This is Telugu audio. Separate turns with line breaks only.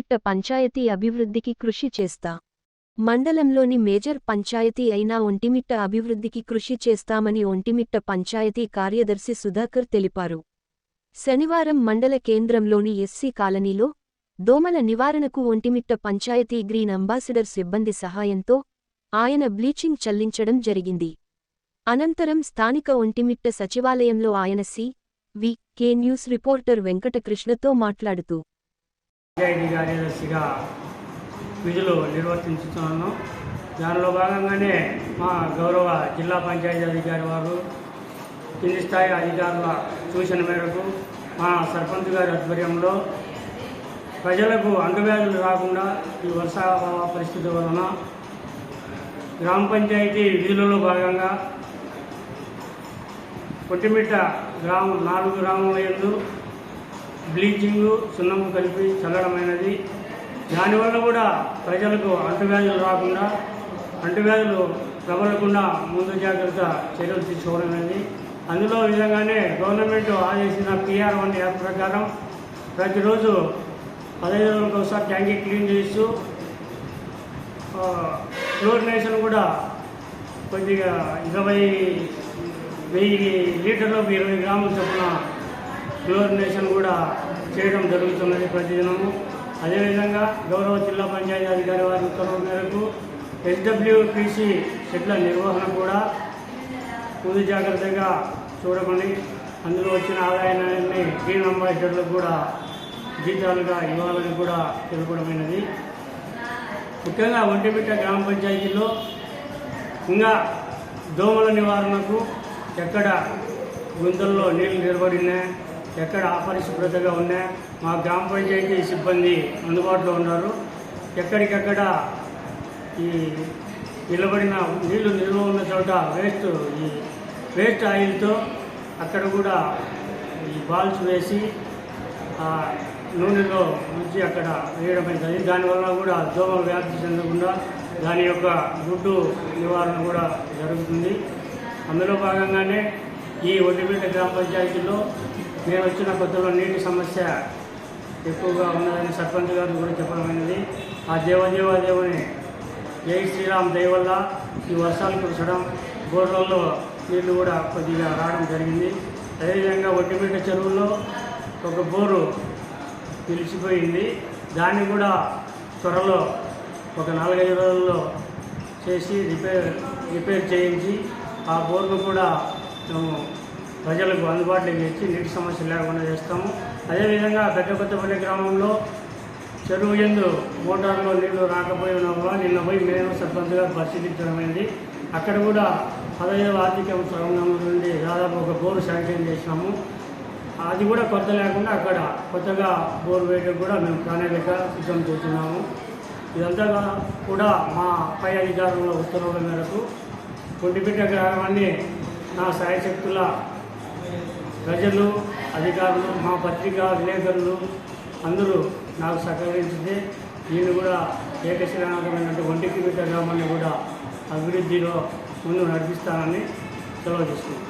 మిట్ట పంచాయతీ అభివృద్ధికి కృషి చేస్తా. మండలంలోని మేజర్ పంచాయతీ అయిన ఒంటిమిట్ట అభివృద్ధికి కృషి చేస్తామని ఒంటిమిట్ట పంచాయతీ కార్యదర్శి సుధాకర్ తెలిపారు. శనివారం మండల కేంద్రంలోని ఎస్సీ కాలనీలో దోమల నివారణకు ఒంటిమిట్ట పంచాయతీ గ్రీన్ అంబాసిడర్ సిబ్బంది సహాయంతో ఆయన బ్లీచింగ్ చల్లించడం జరిగింది. అనంతరం స్థానిక ఒంటిమిట్ట సచివాలయంలో ఆయన C. V. K. News reporter వెంకటకృష్ణతో మాట్లాడుతూ
పంచాయతీ కార్యదర్శిగా విధులు నిర్వర్తించుతున్నాను దానిలో భాగంగానే మా గౌరవ జిల్లా పంచాయతీ అధికారి వారు కింది స్థాయి అధికారుల సూచన మేరకు మా సర్పంచ్ గారి ఆధ్వర్యంలో ప్రజలకు అంగవ్యాధులు రాకుండా ఈ వర్షాభావ పరిస్థితి వలన గ్రామ పంచాయతీ విధులలో భాగంగా కొట్టిమిట్ట గ్రామం నాలుగు గ్రామంలో ఎందు బ్లీచింగ్ సున్నము కలిపి చల్లడమైనది. దానివల్ల కూడా ప్రజలకు అంటువ్యాధులు రాకుండా అంటువ్యాధులు ప్రబలకుండా ముందు జాగ్రత్త చర్యలు తీసుకోవడం అనేది అందులో విధంగానే గవర్నమెంట్ ఆదేశించిన పిఆర్ వన్ యాప్ ప్రకారం ప్రతిరోజు పదహైదు రోజులకు ఒకసారి ట్యాంకీ క్లీన్ చేస్తూ క్లోరినేషన్ కూడా కొద్దిగా ఇరవై వెయ్యి లీటర్లకు ఇరవై గ్రాముల చొప్పున క్లోరినేషన్ కూడా చేయడం జరుగుతున్నది ప్రతిదినము. అదేవిధంగా గౌరవ జిల్లా పంచాయతీ అధికారి వారి ఉత్తర్వుల మేరకు ఎస్డబ్ల్యూపిసి షెడ్ల నిర్వహణ కూడా ముందు జాగ్రత్తగా చూడమని అందులో వచ్చిన ఆదాయాన్ని గ్రీన్ అంబాసిడర్లకు కూడా జీతాలుగా ఇవ్వాలని కూడా తెలుపడమైనది. ముఖ్యంగా ఒంటిమిట్ట గ్రామ పంచాయతీలో ఇంకా దోమల నివారణకు ఎక్కడ గుంతల్లో నీళ్ళు నిలబడినా ఎక్కడ అపరిశుభ్రతగా ఉన్నా మా గ్రామ పంచాయతీ సిబ్బంది అందుబాటులో ఉన్నారు. ఎక్కడికెక్కడ ఈ నిలబడిన నీళ్ళు నిల్వ ఉన్న చోట వేస్ట్ ఈ వేస్ట్ ఆయిల్తో అక్కడ కూడా ఈ బాల్స్ వేసి ఆ నూనెలో ఉంచి అక్కడ వేయడం అవుతుంది దానివల్ల కూడా దోమలు వ్యాప్తి చెందకుండా దాని యొక్క గుడ్డు నివారణ కూడా జరుగుతుంది. అందులో భాగంగానే ఈ ఒడ్డిపేట గ్రామ పంచాయతీలో నేను వచ్చిన కొత్తలో నీటి సమస్య ఎక్కువగా ఉన్నదని సర్పంచ్ గారు కూడా చెప్పడమైనది ఆ దేవదేవ దేవుని జై శ్రీరామ్ దయ వల్ల ఈ వర్షాలు కురచడం బోర్లలో నీళ్ళు కూడా కొద్దిగా రావడం జరిగింది. అదేవిధంగా ఒడ్డిపేట చెరువులో ఒక బోరు నిలిచిపోయింది. దాన్ని కూడా త్వరలో ఒక నాలుగైదు రోజుల్లో చేసి రిపేర్ రిపేర్ చేయించి ఆ బోర్ను కూడా మేము ప్రజలకు అందుబాటులోకి తెచ్చి నీటి సమస్య లేకుండా చేస్తాము. అదేవిధంగా పెద్ద కొత్తపల్లి గ్రామంలో చెరువు ఎందు మోటార్లో నీళ్ళు రాకపోయి వల్ల నిన్న పోయి మేము సర్పంచ్ గారు పరిశీలించడమైంది. అక్కడ కూడా పదహైదవ ఆర్థిక సంఘం నుండి దాదాపు ఒక బోరు శాంక్షన్ చేసినాము. అది కూడా కొత్త లేకుండా అక్కడ కొత్తగా బోర్ వేయడం కూడా మేము ప్రణాళిక సిద్ధం చేస్తున్నాము. ఇదంతా కూడా మా పై అధికారుల ఉత్తర్వుల మేరకు. కొంటిపిట్ట గ్రామాన్ని నా సాయశక్తుల ప్రజలు అధికారులు మా పత్రికా విలేకరులు అందరూ నాకు సహకరించితే నేను కూడా ఏకశిలానాథమైనటువంటి ఒంటికి గ్రామాన్ని కూడా అభివృద్ధిలో ముందు నడిపిస్తానని సెలవు తీసుకుంటాను